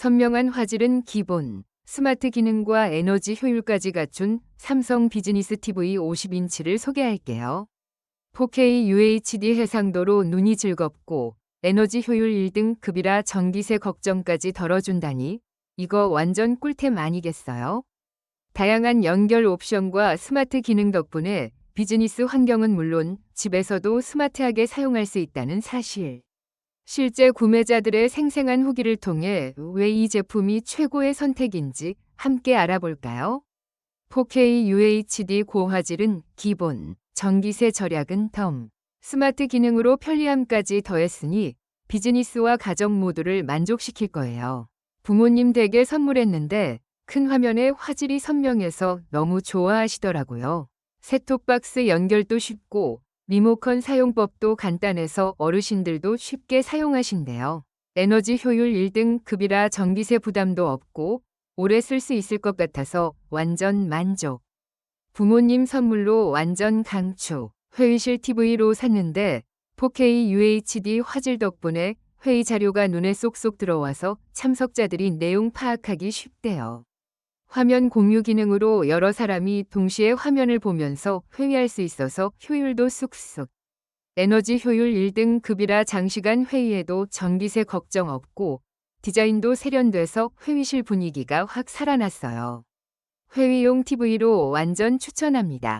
선명한 화질은 기본, 스마트 기능과 에너지 효율까지 갖춘 삼성 비즈니스 TV 50인치를 소개할게요. 4K UHD 해상도로 눈이 즐겁고 에너지 효율 1등 급이라 전기세 걱정까지 덜어준다니 이거 완전 꿀템 아니겠어요? 다양한 연결 옵션과 스마트 기능 덕분에 비즈니스 환경은 물론 집에서도 스마트하게 사용할 수 있다는 사실. 실제 구매자들의 생생한 후기를 통해 왜 이 제품이 최고의 선택인지 함께 알아볼까요? 4K UHD 고화질은 기본, 전기세 절약은 덤, 스마트 기능으로 편리함까지 더했으니 비즈니스와 가정 모두를 만족시킬 거예요. 부모님 댁에 선물했는데 큰 화면에 화질이 선명해서 너무 좋아하시더라고요. 셋톱박스 연결도 쉽고 리모컨 사용법도 간단해서 어르신들도 쉽게 사용하신대요. 에너지 효율 1등 급이라 전기세 부담도 없고 오래 쓸 수 있을 것 같아서 완전 만족. 부모님 선물로 완전 강추. 회의실 TV로 샀는데 4K UHD 화질 덕분에 회의 자료가 눈에 쏙쏙 들어와서 참석자들이 내용 파악하기 쉽대요. 화면 공유 기능으로 여러 사람이 동시에 화면을 보면서 회의할 수 있어서 효율도 쑥쑥. 에너지 효율 1등 급이라 장시간 회의에도 전기세 걱정 없고 디자인도 세련돼서 회의실 분위기가 확 살아났어요. 회의용 TV로 완전 추천합니다.